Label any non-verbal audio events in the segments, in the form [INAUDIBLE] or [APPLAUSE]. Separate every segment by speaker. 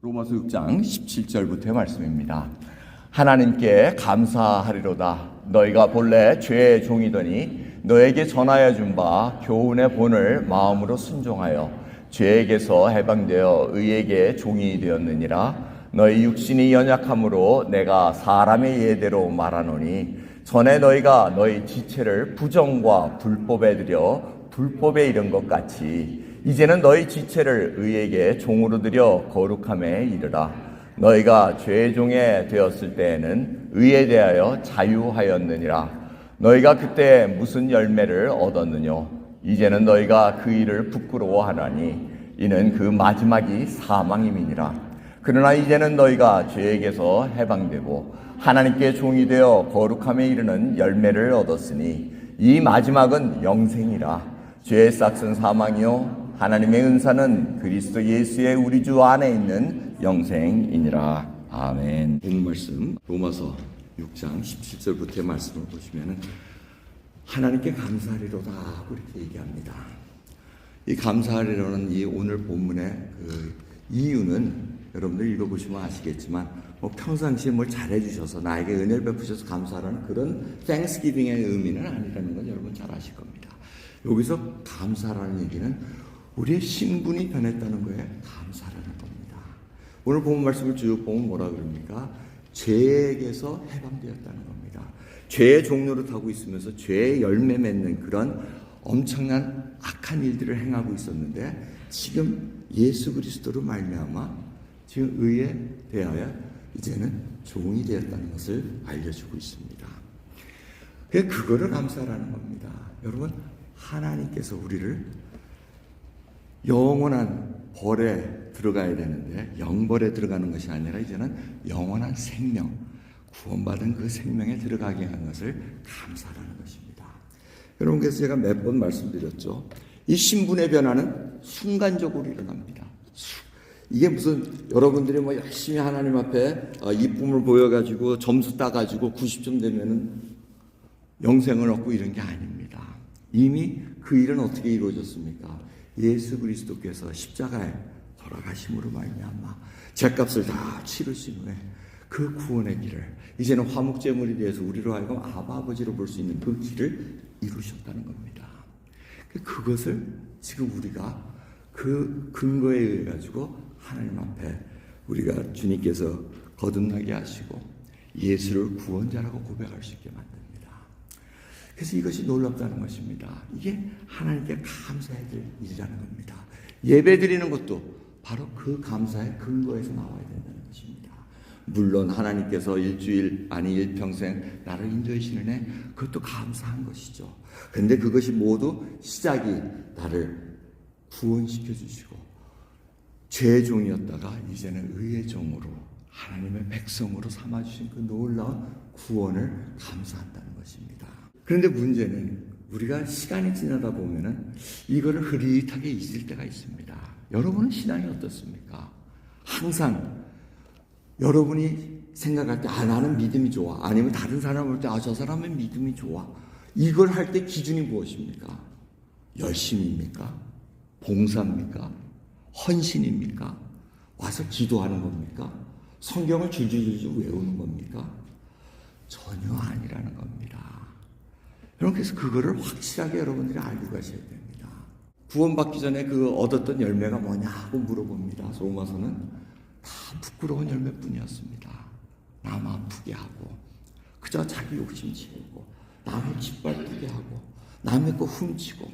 Speaker 1: 로마서 6장 17절부터의 말씀입니다. 하나님께 감사하리로다. 너희가 본래 죄의 종이더니 너에게 전하여 준 바 교훈의 본을 마음으로 순종하여 죄에게서 해방되어 의에게 종이 되었느니라. 너희 육신이 연약함으로 내가 사람의 예대로 말하노니 전에 너희가 너희 지체를 부정과 불법에 들여 불법에 이른 것 같이 이제는 너희 지체를 의에게 종으로 들여 거룩함에 이르라. 너희가 죄의 종에 되었을 때에는 의에 대하여 자유하였느니라. 너희가 그때 무슨 열매를 얻었느뇨? 이제는 너희가 그 일을 부끄러워하나니 이는 그 마지막이 사망임이니라. 그러나 이제는 너희가 죄에게서 해방되고 하나님께 종이 되어 거룩함에 이르는 열매를 얻었으니 이 마지막은 영생이라. 죄의 싹은 사망이요 하나님의 은사는 그리스도 예수의 우리 주 안에 있는 영생이니라. 아멘. 본 말씀 로마서 6장 17절부터의 말씀을 보시면은 하나님께 감사하리로다 하고 이렇게 얘기합니다. 이 감사하리로는 이 오늘 본문의 그 이유는 여러분들 읽어보시면 아시겠지만 뭐 평상시에 뭘 잘해주셔서 나에게 은혜를 베푸셔서 감사하라는 그런 땡스기빙의 의미는 아니라는 건 여러분 잘 아실 겁니다. 여기서 감사라는 얘기는 우리의 신분이 변했다는 거에 감사라는 겁니다. 오늘 본 말씀을 쭉 보면 뭐라 그럽니까? 죄에게서 해방되었다는 겁니다. 죄의 종로를 타고 있으면서 죄의 열매 맺는 그런 엄청난 악한 일들을 행하고 있었는데 지금 예수 그리스도로 말미암아 지금 의에 대하여 이제는 종이 되었다는 것을 알려주고 있습니다. 그 그거를 감사라는 겁니다. 여러분 하나님께서 우리를 영원한 벌에 들어가야 되는데 영벌에 들어가는 것이 아니라 이제는 영원한 생명 구원받은 그 생명에 들어가게 한 것을 감사라는 것입니다. 여러분께서 제가 몇 번 말씀드렸죠. 이 신분의 변화는 순간적으로 일어납니다. 이게 무슨 여러분들이 뭐 열심히 하나님 앞에 어, 이쁨을 보여가지고 점수 따가지고 90점 되면은 영생을 얻고 이런 게 아닙니다. 이미 그 일은 어떻게 이루어졌습니까? 예수 그리스도께서 십자가에 돌아가심으로 말미암아 죄값을 다 치르신 후에 그 구원의 길을 이제는 화목제물이 되어서 우리로 하여금 아버지로 볼 수 있는 그 길을 이루셨다는 겁니다. 그것을 지금 우리가 그 근거에 의해 가지고 하나님 앞에 우리가 주님께서 거듭나게 하시고 예수를 구원자라고 고백할 수 있게 만듭니다. 그래서 이것이 놀랍다는 것입니다. 이게 하나님께 감사해야 될 일이라는 겁니다. 예배 드리는 것도 바로 그 감사의 근거에서 나와야 된다는 것입니다. 물론 하나님께서 일주일 아니 일평생 나를 인도해 주시는 그것도 감사한 것이죠. 근데 그것이 모두 시작이 나를 구원시켜 주시고 죄의 종이었다가 이제는 의의 종으로 하나님의 백성으로 삼아 주신 그 놀라운 구원을 감사한다는 것입니다. 그런데 문제는 우리가 시간이 지나다 보면은 이거를 흐릿하게 잊을 때가 있습니다. 여러분은 신앙이 어떻습니까? 항상 여러분이 생각할 때, 아, 나는 믿음이 좋아. 아니면 다른 사람 볼 때, 아, 저 사람은 믿음이 좋아. 이걸 할 때 기준이 무엇입니까? 열심입니까? 봉사입니까? 헌신입니까? 와서 기도하는 겁니까? 성경을 줄줄줄줄 외우는 겁니까? 전혀 아니라는 겁니다. 여러분, 그래서 그거를 확실하게 여러분들이 알고 가셔야 됩니다. 구원받기 전에 그 얻었던 열매가 뭐냐고 물어봅니다. 로마서는 다 부끄러운 열매뿐이었습니다. 남 아프게 하고, 그저 자기 욕심 채우고, 남을 짓밟게 하고, 남의 거 훔치고,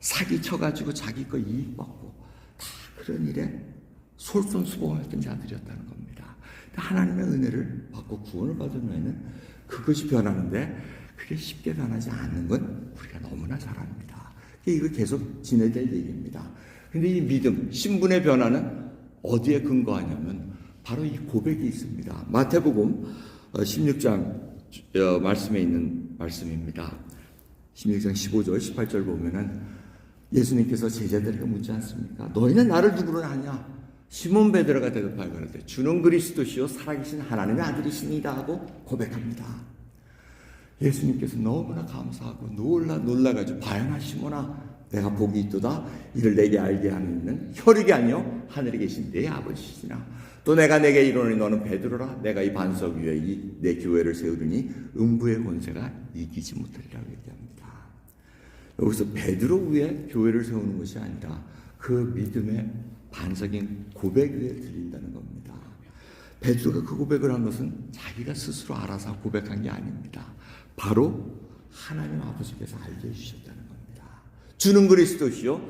Speaker 1: 사기 쳐가지고 자기 거 이익 받고, 다 그런 일에 솔선수범했던 자들이었다는 겁니다. 하나님의 은혜를 받고 구원을 받은 후에는 그것이 변하는데 그게 쉽게 변하지 않는 건 우리가 너무나 잘 압니다. 이거 계속 지내야 될 얘기입니다. 근데 이 믿음, 신분의 변화는 어디에 근거하냐면 바로 이 고백이 있습니다. 마태복음 16장 말씀에 있는 말씀입니다. 16장 15절, 18절 보면은 예수님께서 제자들에게 묻지 않습니까? 너희는 나를 누구로 아냐? 시몬 베드로가 대답하여 가로되 주는 그리스도시요 살아계신 하나님의 아들이시니다 하고 고백합니다. 예수님께서 너무나 감사하고 놀라 놀라가지고 시몬아 내가 복이 있도다 이를 내게 알게 하는 혈육이 아니요 하늘에 계신 내 아버지시나 또 내가 내게 이르노니 너는 베드로라 내가 이 반석 위에 이 내 교회를 세우리니 음부의 권세가 이기지 못하리라고 얘기합니다. 여기서 베드로 위에 교회를 세우는 것이 아니라 그 믿음의 반석인 고백 위에 드린다는 겁니다. 베드로가 그 고백을 한 것은 자기가 스스로 알아서 고백한 게 아닙니다. 바로 하나님 아버지께서 알려주셨다는 겁니다. 주는 그리스도시요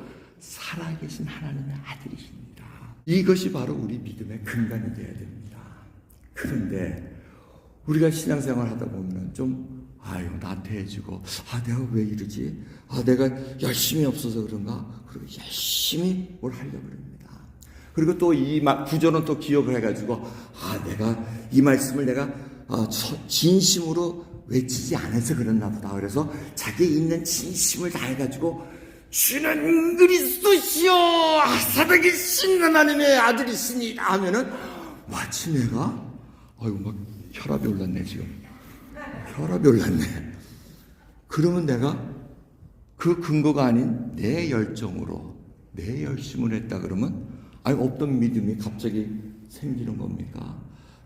Speaker 1: 살아계신 하나님의 아들이십니다. 이것이 바로 우리 믿음의 근간이 되어야 됩니다. 그런데 우리가 신앙생활 하다 보면 좀 아유 나태해지고 아 내가 왜 이러지? 아 내가 열심히 없어서 그런가? 그리고 열심히 뭘 하려고 그럽니다. 그리고 또 이 구조는 또 기억을 해가지고 아 내가 이 말씀을 내가 아, 저- 진심으로 외치지 않아서 그랬나 보다. 그래서 자기 있는 진심을 다해가지고 주는 그리스도시요 살아계신 하나님의 아들이시니 하면은 마치 내가 아이고 막 혈압이 올랐네 지금 혈압이 올랐네 그러면 내가 그 근거가 아닌 내 열정으로 내 열심을 했다 그러면 아니 없던 믿음이 갑자기 생기는 겁니까?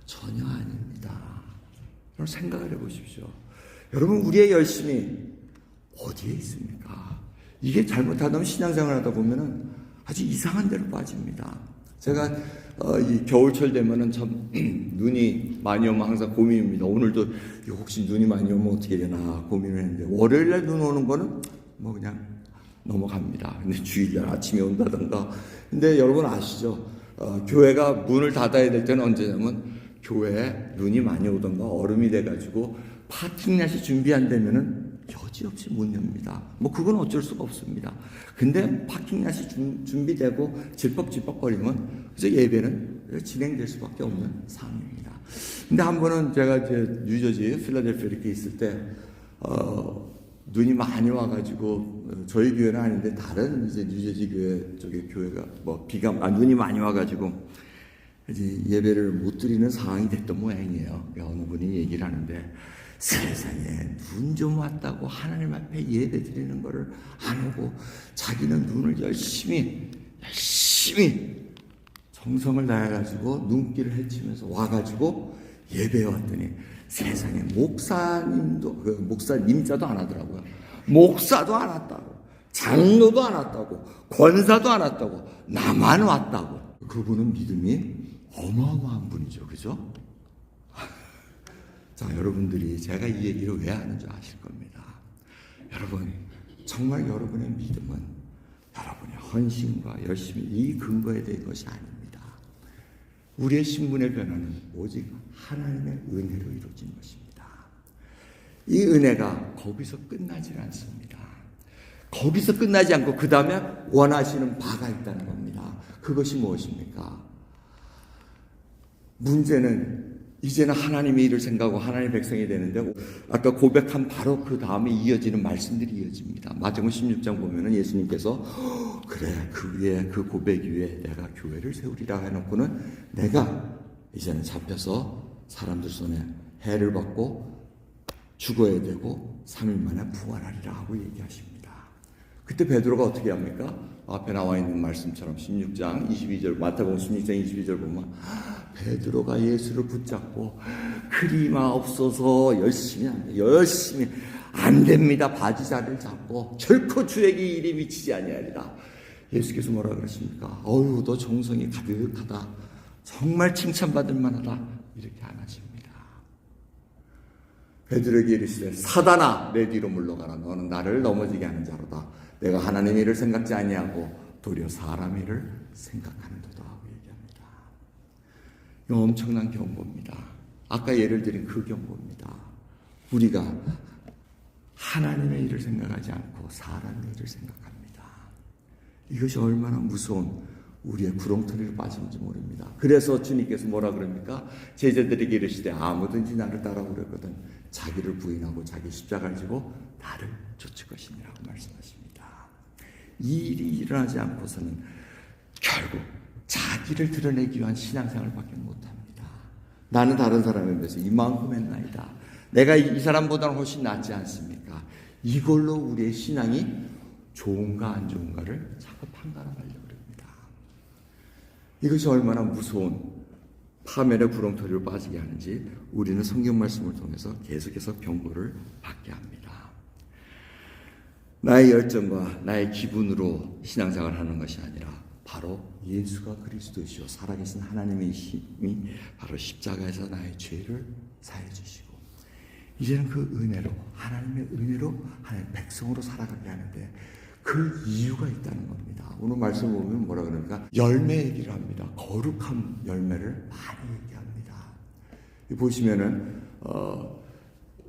Speaker 1: 전혀 아닙니다. 여러분 생각을 해보십시오. 여러분 우리의 열심이 어디에 있습니까? 이게 잘못하다면 신앙생활 하다 보면은 아주 이상한 데로 빠집니다. 제가 어, 이 겨울철 되면은 참 [CLEARS THROAT] 눈이 많이 오면 항상 고민입니다. 오늘도 혹시 눈이 많이 오면 어떻게 되나 고민을 했는데 월요일 날 눈 오는 거는 뭐 그냥 넘어갑니다. 근데 주일날 아침에 온다던가. 근데 여러분 아시죠? 어, 교회가 문을 닫아야 될 때는 언제냐면 교회에 눈이 많이 오던가 얼음이 돼가지고 파킹렛이 준비 안 되면은 여지없이 못 엽니다. 뭐 그건 어쩔 수가 없습니다. 근데 파킹렛이 준- 준비되고 질퍽질퍽거리면 그래서 예배는 진행될 수밖에 없는 상황입니다. 근데 한 번은 제가 이제 뉴저지 필라델피아 이렇게 있을 때 어, 눈이 많이 와가지고 어, 저희 교회는 아닌데 다른 이제 뉴저지 교회 쪽에 교회가 뭐 비가 아 눈이 많이 와가지고 이제 예배를 못 드리는 상황이 됐던 모양이에요. 어느 분이 얘기를 하는데 세상에 눈 좀 왔다고 하나님 앞에 예배 드리는 거를 안 하고 자기는 눈을 열심히 열심히 정성을 다해가지고 눈길을 헤치면서 와가지고 예배에 왔더니 세상에 목사님도 그 목사님자도 안 하더라고요. 목사도 안 왔다고 장로도 안 왔다고 권사도 안 왔다고 나만 왔다고 그분은 믿음이 어마어마한 분이죠, 그죠? 자, 여러분들이 제가 이 얘기를 왜 하는 줄 아실 겁니다. 여러분, 정말 여러분의 믿음은 여러분의 헌신과 열심히 이 근거에 대한 것이 아닙니다. 우리의 신분의 변화는 오직 하나님의 은혜로 이루어진 것입니다. 이 은혜가 거기서 끝나질 않습니다. 거기서 끝나지 않고 그 다음에 원하시는 바가 있다는 겁니다. 그것이 무엇입니까? 문제는 이제는 하나님의 일을 생각하고 하나님의 백성이 되는데 아까 고백한 바로 그 다음에 이어지는 말씀들이 이어집니다. 마태복음 16장 보면은 예수님께서 "허, 그래 그 위에 그 고백 위에 내가 교회를 세우리라 해놓고는 내가 이제는 잡혀서 사람들 손에 해를 받고 죽어야 되고 3일 만에 부활하리라 하고 얘기하십니다. 그때 베드로가 어떻게 합니까? 앞에 나와 있는 말씀처럼 16장 22절 마태복음 16장 22절 보면 베드로가 예수를 붙잡고 그리마 없어서 열심히 안 돼. 열심히 안 됩니다. 바지자리를 잡고 결코 주에게 일이 미치지 아니하리라. 예수께서 뭐라 그러십니까? 어유 너 정성이 가득하다. 정말 칭찬받을 만하다. 이렇게 안 하십니다. 베드로에게 이르시되 사단아 내 뒤로 물러가라 너는 나를 넘어지게 하는 자로다 내가 하나님 일을 생각지 아니하고 도리어 사람 일을 생각하는도다 하고 얘기합니다 이 엄청난 경고입니다 아까 예를 드린 그 경고입니다 우리가 하나님의 일을 생각하지 않고 사람의 일을 생각합니다 이것이 얼마나 무서운 우리의 구렁텅이로 빠지는지 모릅니다. 그래서 주님께서 뭐라 그럽니까? 제자들에게 이르시되 아무든지 나를 따라오려거든 자기를 부인하고 자기 십자가를 지고 나를 쫓을 것이니라고 말씀하십니다. 이 일이 일어나지 않고서는 결국 자기를 드러내기 위한 신앙생활밖에 못합니다. 나는 다른 사람에 비해서 이만큼 했나이다. 내가 이 사람보다는 훨씬 낫지 않습니까? 이걸로 우리의 신앙이 좋은가 안 좋은가를 자꾸 판단하려고 합니다. 이것이 얼마나 무서운 파멸의 구렁텅이로 빠지게 하는지 우리는 성경 말씀을 통해서 계속해서 경고를 받게 합니다. 나의 열정과 나의 기분으로 신앙생활을 하는 것이 아니라 바로 예수가 그리스도시요 살아계신 하나님의 힘이 바로 십자가에서 나의 죄를 사해 주시고 이제는 그 은혜로 하나님의 은혜로 하나님의 백성으로 살아가게 하는데 그 이유가 있다는 겁니다. 오늘 말씀 보면 뭐라 그러니까 열매 얘기를 합니다. 거룩한 열매를 많이 얘기합니다. 이 보시면은 어,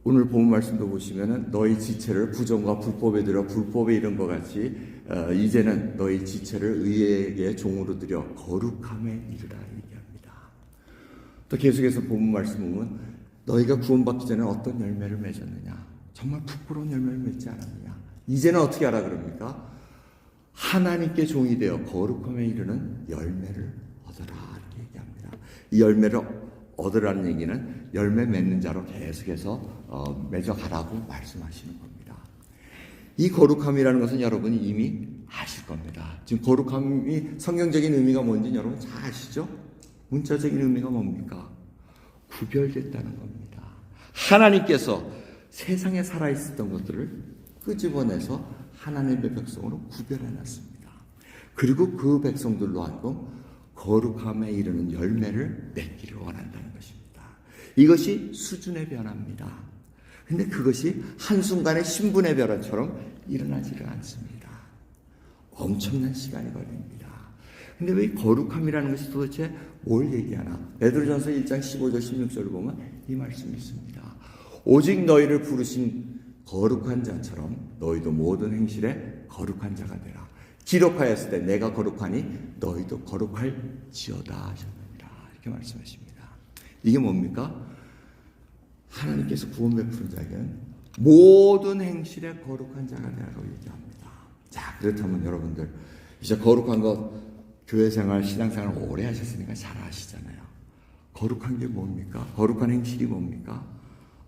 Speaker 1: 오늘 본 말씀도 보시면은 너희 지체를 부정과 불법에 들여 불법에 이른 것 같이 어, 이제는 너희 지체를 의에게 종으로 들여 거룩함에 이르라 얘기합니다. 또 계속해서 본 말씀 보면 너희가 구원받기 전에 어떤 열매를 맺었느냐 정말 부끄러운 열매를 맺지 않았느냐 이제는 어떻게 하라 그럽니까? 하나님께 종이 되어 거룩함에 이르는 열매를 얻어라 이렇게 얘기합니다. 이 열매를 얻으라는 얘기는 열매 맺는 자로 계속해서 어, 맺어가라고 말씀하시는 겁니다. 이 거룩함이라는 것은 여러분이 이미 아실 겁니다. 지금 거룩함이 성경적인 의미가 뭔지 여러분 잘 아시죠? 문자적인 의미가 뭡니까? 구별됐다는 겁니다. 하나님께서 세상에 살아있었던 것들을 끄집어내서 하나님의 백성으로 구별해놨습니다. 그리고 그 백성들로 하여금 거룩함에 이르는 열매를 맺기를 것입니다. 이것이 수준의 변화입니다. 근데 그것이 한순간의 신분의 변화처럼 일어나지를 않습니다. 엄청난 시간이 걸립니다. 근데 왜 거룩함이라는 것이 도대체 뭘 얘기하나? 베드로전서 1장 15절 16절을 보면 이 말씀이 있습니다. 오직 너희를 부르신 거룩한 자처럼 너희도 모든 행실에 거룩한 자가 되라. 기록하였을 때 내가 거룩하니 너희도 거룩할 지어다 하셨느니라. 이렇게 말씀하십니다. 이게 뭡니까? 하나님께서 구원 베푸는 자에게는 모든 행실에 거룩한 자가 되라고 얘기합니다. 자, 그렇다면 여러분들 이제 거룩한 것 교회 생활, 신앙 생활 오래 하셨으니까 잘 아시잖아요. 거룩한 게 뭡니까? 거룩한 행실이 뭡니까?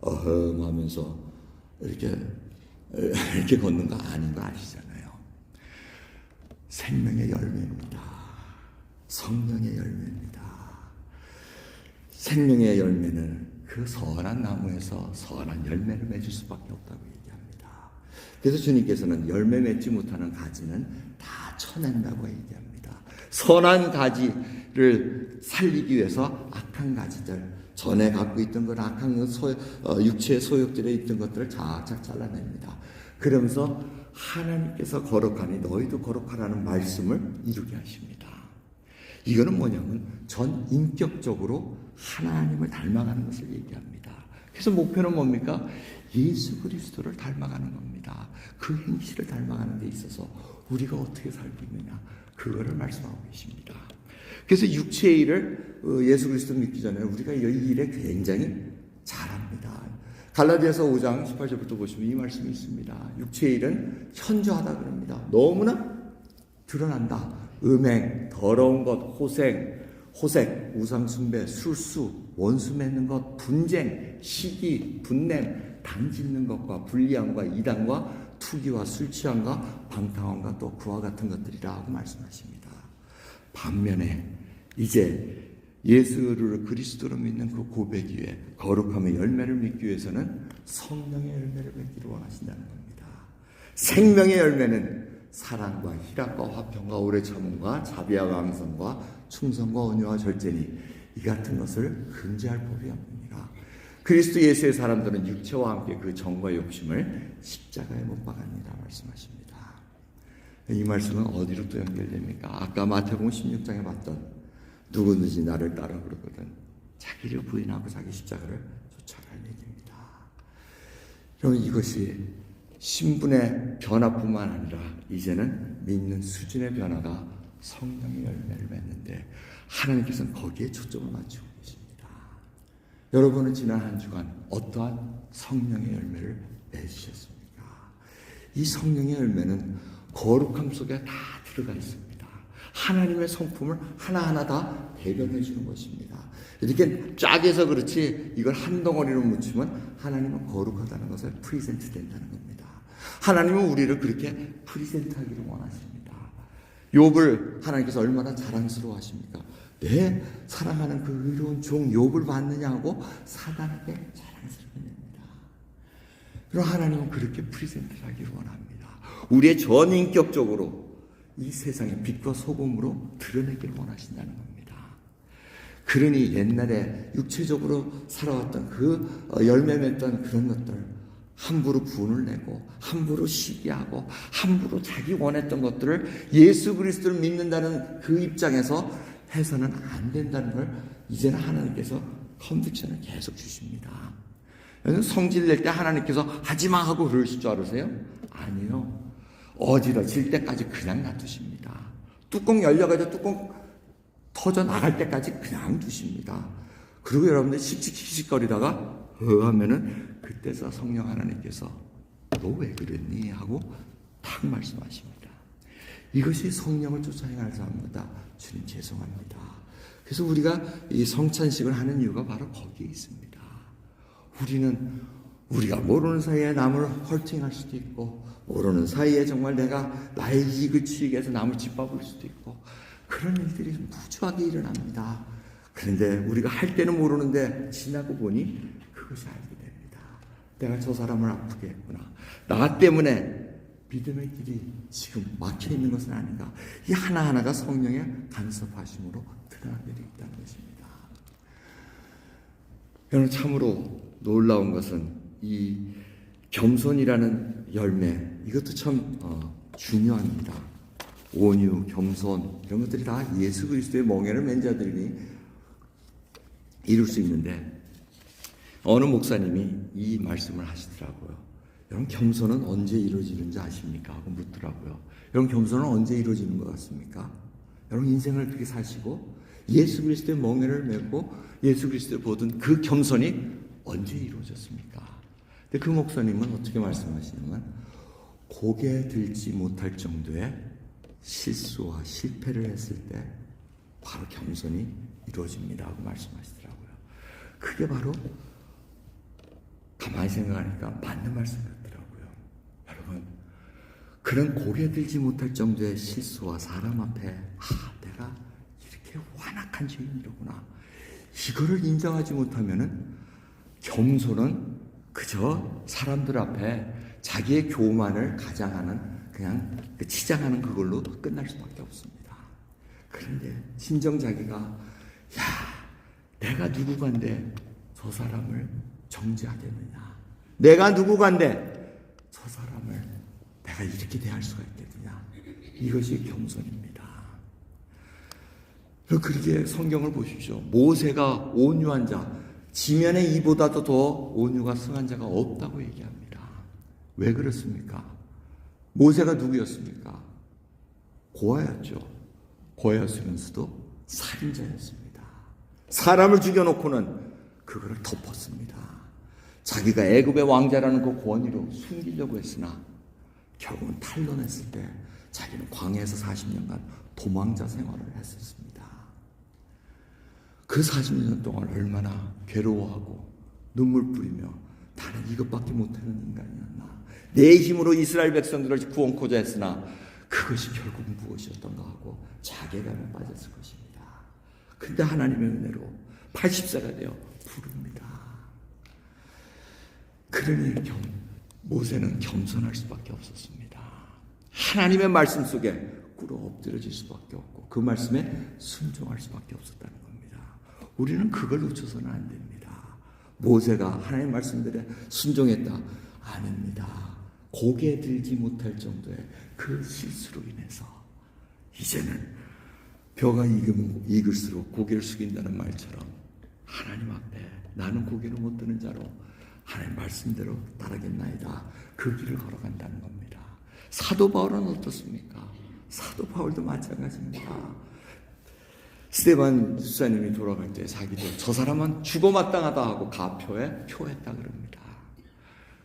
Speaker 1: 어흠 하면서 이렇게 [LAUGHS] 이렇게 걷는 거 아닌 거 아시잖아요. 생명의 열매입니다. 성령의 열매입니다. 생명의 열매는 그 선한 나무에서 선한 열매를 맺을 수밖에 없다고 얘기합니다. 그래서 주님께서는 열매 맺지 못하는 가지는 다 쳐낸다고 얘기합니다. 선한 가지를 살리기 위해서 악한 가지들, 전에 갖고 있던 그 악한 소, 어, 육체의 소욕들에 있던 것들을 착착 잘라냅니다. 그러면서 하나님께서 거룩하니 너희도 거룩하라는 말씀을 이루게 하십니다. 이거는 뭐냐면 전 인격적으로 하나님을 닮아가는 것을 얘기합니다. 그래서 목표는 뭡니까? 예수 그리스도를 닮아가는 겁니다. 그 행실을 닮아가는 데 있어서 우리가 어떻게 살고 있느냐 그거를 말씀하고 계십니다. 그래서 육체의 일을 어, 예수 그리스도 믿기 전에 우리가 이 일에 굉장히 잘합니다. 갈라디아서 5장 18절부터 보시면 이 말씀이 있습니다. 육체의 일은 현저하다 그럽니다. 너무나 드러난다. 음행, 더러운 것, 호생, 호색, 우상숭배, 술수, 원수 맺는 것, 분쟁, 시기, 분냄, 당짓는 것과 불리함과 이단과 투기와 술 취함과 방탕함과 또 그와 같은 것들이라고 말씀하십니다. 반면에 이제 예수를 그리스도로 믿는 그 고백 위에 거룩함의 열매를 맺기 위해서는 성령의 열매를 맺기를 원하신다는 겁니다. 생명의 열매는 사랑과 희락과 화평과 오래 참음과 자비와 감성과 충성과 온유와 절제니 이 같은 것을 금지할 법이 없느니라. 그리스도 예수의 사람들은 육체와 함께 그 정과 욕심을 십자가에 못 박았느라 말씀하십니다. 이 말씀은 어디로 또 연결됩니까? 아까 마태복음 16장에 봤던 누구든지 나를 따라 그러거든 자기를 부인하고 자기 십자가를 쫓아갈 얘기입니다. 여러분 이것이 신분의 변화뿐만 아니라 이제는 믿는 수준의 변화가 성령의 열매를 맺는데 하나님께서는 거기에 초점을 맞추고 계십니다. 여러분은 지난 한 주간 어떠한 성령의 열매를 맺으셨습니까? 이 성령의 열매는 거룩함 속에 다 들어가 있습니다. 하나님의 성품을 하나하나 다 대변해 주는 것입니다. 이렇게 쫙 해서 그렇지 이걸 한 덩어리로 묻히면 하나님은 거룩하다는 것을 프리젠트 된다는 겁니다. 하나님은 우리를 그렇게 프리젠트 하기를 원하십니다. 욥을 하나님께서 얼마나 자랑스러워 하십니까? 내 사랑하는 그 의로운 종 욥을 봤느냐고 사단에게 자랑스러워냅니다. 그럼 하나님은 그렇게 프리젠트를 하기를 원합니다. 우리의 전인격적으로 이 세상의 빛과 소금으로 드러내기를 원하신다는 겁니다. 그러니 옛날에 육체적으로 살아왔던 그 어, 열매 맺던 그런 것들 함부로 분을 내고 함부로 시기하고 함부로 자기 원했던 것들을 예수 그리스도를 믿는다는 그 입장에서 해서는 안 된다는 걸 이제는 하나님께서 컨딕션을 계속 주십니다. 성질 낼 때 하나님께서 하지마 하고 그러실 줄 알으세요? 아니요. 어지러질 때까지 그냥 놔두십니다. 뚜껑 열려가지고 뚜껑 터져 나갈 때까지 그냥 두십니다. 그리고 여러분들 씩씩씩씩거리다가 어 하면은 그때서 성령 하나님께서 너 왜 그랬니? 하고 탁 말씀하십니다. 이것이 성령을 쫓아 행할 삶입니다. 주님 죄송합니다. 그래서 우리가 이 성찬식을 하는 이유가 바로 거기에 있습니다. 우리는 우리가 모르는 사이에 남을 헐팅할 수도 있고 모르는 사이에 정말 내가 나의 이익을 취하기 위해서 남을 짓밟을 수도 있고 그런 일들이 무수하게 일어납니다. 그런데 우리가 할 때는 모르는데 지나고 보니 그것이 알게 됩니다. 내가 저 사람을 아프게 했구나. 나 때문에 믿음의 길이 지금 막혀 있는 것은 아닌가. 이 하나하나가 성령의 간섭하심으로 드러나게 있다는 것입니다. 여러분 참으로 놀라운 것은 이 겸손이라는 열매 이것도 참 어, 중요합니다. 온유, 겸손 이런 것들이 다 예수 그리스도의 멍에를 맨 자들이 이룰 수 있는데 어느 목사님이 이 말씀을 하시더라고요. 여러분 겸손은 언제 이루어지는지 아십니까? 하고 묻더라고요. 여러분 겸손은 언제 이루어지는 것 같습니까? 여러분 인생을 그렇게 사시고 예수 그리스도의 멍에를 메고 예수 그리스도를 보던 그 겸손이 언제 이루어졌습니까? 근데 그 목사님은 어떻게 말씀하시냐면 고개 들지 못할 정도의 실수와 실패를 했을 때 바로 겸손이 이루어집니다 하고 말씀하시더라고요. 그게 바로 가만히 생각하니까 맞는 말씀 같더라고요. 여러분, 그런 고개 들지 못할 정도의 실수와 사람 앞에 아, 내가 이렇게 완악한 죄인이로구나. 이거를 인정하지 못하면은 겸손은 그저 사람들 앞에 자기의 교만을 가장하는 그냥 그 치장하는 그걸로 끝날 수밖에 없습니다. 그런데 진정 자기가 야 내가 누구간데 저 사람을 정죄하겠느냐 내가 누구간데 저 사람을 내가 이렇게 대할 수가 있겠느냐 이것이 겸손입니다. 그렇게 성경을 보십시오. 모세가 온유한 자, 지면에 이보다도 더 온유가 승한 자가 없다고 얘기합니다. 왜 그렇습니까? 모세가 누구였습니까? 고아였죠. 고아였으면서도 살인자였습니다. 사람을 죽여놓고는 그거를 덮었습니다. 자기가 애굽의 왕자라는 그 권위로 숨기려고 했으나 결국은 탄론했을 때 자기는 광야에서 40년간 도망자 생활을 했었습니다. 그 40년 동안 얼마나 괴로워하고 눈물 뿌리며 나는 이것밖에 못하는 인간이었나. 내 힘으로 이스라엘 백성들을 구원코자 했으나 그것이 결국 무엇이었던가 하고 자괴감에 빠졌을 것입니다. 근데 하나님의 은혜로 80세가 되어 부릅니다. 그러니 겸, 모세는 겸손할 수밖에 없었습니다. 하나님의 말씀 속에 꿇어 엎드려질 수밖에 없고 그 말씀에 순종할 수밖에 없었다는 겁니다. 우리는 그걸 놓쳐서는 안 됩니다. 모세가 하나님의 말씀들에 순종했다. 아닙니다. 고개 들지 못할 정도의 그 실수로 인해서 이제는 벼가 익을수록 고개를 숙인다는 말처럼 하나님 앞에 나는 고개를 못 드는 자로 하나님 말씀대로 따르겠나이다. 그 길을 걸어간다는 겁니다. 사도 바울은 어떻습니까? 사도 바울도 마찬가지입니다. 스테반 수사님이 돌아갈 때 자기도 저 사람은 죽어 마땅하다 하고 가표에 표했다 그럽니다.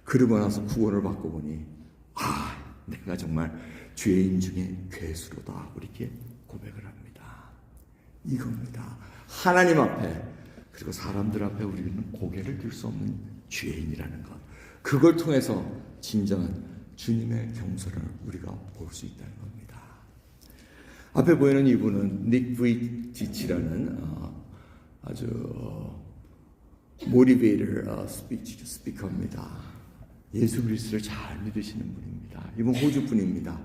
Speaker 1: 그러고 나서 구원을 받고 보니 아 내가 정말 죄인 중에 괴수로다 이렇게 고백을 합니다. 이겁니다. 하나님 앞에 그리고 사람들 앞에 우리는 고개를 들 수 없는 죄인이라는 것. 그걸 통해서 진정한 주님의 경선을 우리가 볼 수 있다는 겁니다. 앞에 보이는 이분은 닉 브이지치라는 어, 아주 모티베이터 스피치 스피커입니다. 예수 그리스도를 잘 믿으시는 분입니다. 이분 호주 분입니다.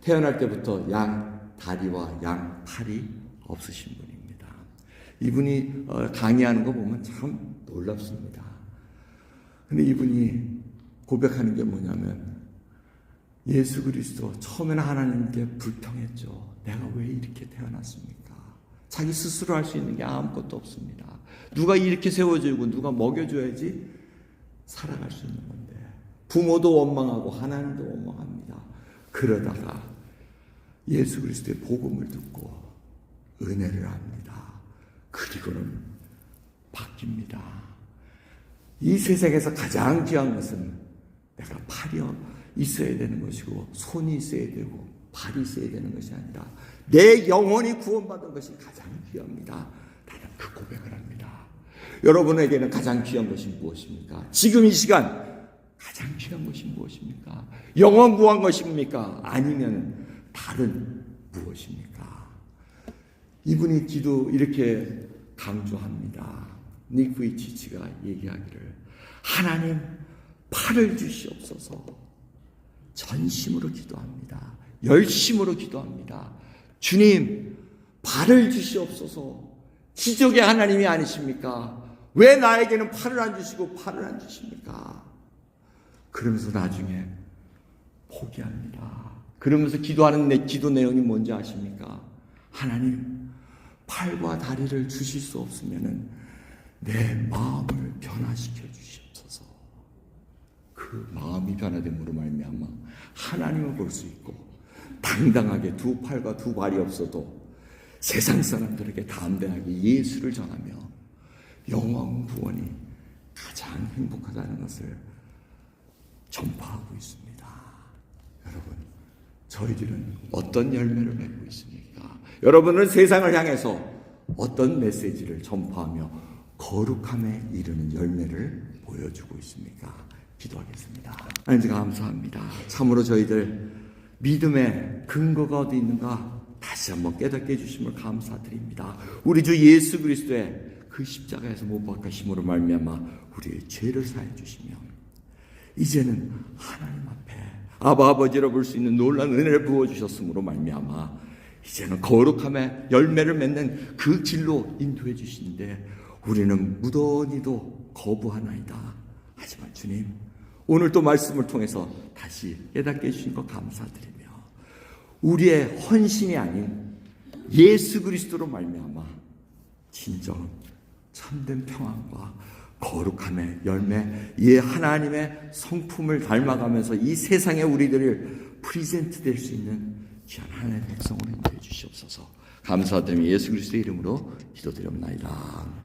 Speaker 1: 태어날 때부터 양 다리와 양 팔이 없으신 분입니다. 이분이 어, 강의하는 거 보면 참 놀랍습니다. 근데 이분이 고백하는 게 뭐냐면 예수 그리스도 처음에는 하나님께 불평했죠. 내가 왜 이렇게 태어났습니까? 자기 스스로 할 수 있는 게 아무것도 없습니다. 누가 이렇게 세워주고 누가 먹여줘야지 살아갈 수 있는 건데 부모도 원망하고 하나님도 원망합니다. 그러다가 예수 그리스도의 복음을 듣고 은혜를 합니다. 그리고는 바뀝니다. 이 세상에서 가장 귀한 것은 내가 팔이 있어야 되는 것이고 손이 있어야 되고 발이 있어야 되는 것이 아니라 내 영혼이 구원받은 것이 가장 귀합니다. 나는 그 고백을 합니다. 여러분에게는 가장 귀한 것이 무엇입니까? 지금 이 시간 가장 귀한 것이 무엇입니까? 영원 구한 것입니까? 아니면 다른 무엇입니까? 이분이 기도 이렇게 강조합니다. 니크이치치가 얘기하기를 하나님 팔을 주시옵소서 전심으로 기도합니다. 열심으로 기도합니다. 주님 발을 주시옵소서 기적의 하나님이 아니십니까? 왜 나에게는 팔을 안 주시고 팔을 안 주십니까? 그러면서 나중에 포기합니다. 그러면서 기도하는 내 기도 내용이 뭔지 아십니까? 하나님, 팔과 다리를 주실 수 없으면은 내 마음을 변화시켜. 그 마음이 변화됨으로 말미암아 하나님을 볼 수 있고 당당하게 두 팔과 두 발이 없어도 세상 사람들에게 담대하게 예수를 전하며 영원 구원이 가장 행복하다는 것을 전파하고 있습니다. 여러분, 저희들은 어떤 열매를 맺고 있습니까? 여러분은 세상을 향해서 어떤 메시지를 전파하며 거룩함에 이르는 열매를 보여주고 있습니까? 기도하겠습니다. 하나님 감사합니다. 참으로 저희들 믿음의 근거가 어디 있는가 다시 한번 깨닫게 해주심을 감사드립니다. 우리 주 예수 그리스도의 그 십자가에서 못 박하심으로 말미암아 우리의 죄를 사해 주시며 이제는 하나님 앞에 아바 아버지로 볼 수 있는 놀라운 은혜를 부어 주셨으므로 말미암아 이제는 거룩함의 열매를 맺는 그 길로 인도해 주시는데 우리는 무던히도 거부하나이다. 하지만 주님 오늘 또 말씀을 통해서 다시 깨닫게 해주신 것 감사드리며 우리의 헌신이 아닌 예수 그리스도로 말미암아 진정 참된 평안과 거룩함의 열매, 이 하나님의 성품을 닮아가면서 이 세상에 우리들을 프리젠트 될 수 있는 귀한 하나님의 백성으로 인도해 주시옵소서. 감사드리며 예수 그리스도의 이름으로 기도드립니다.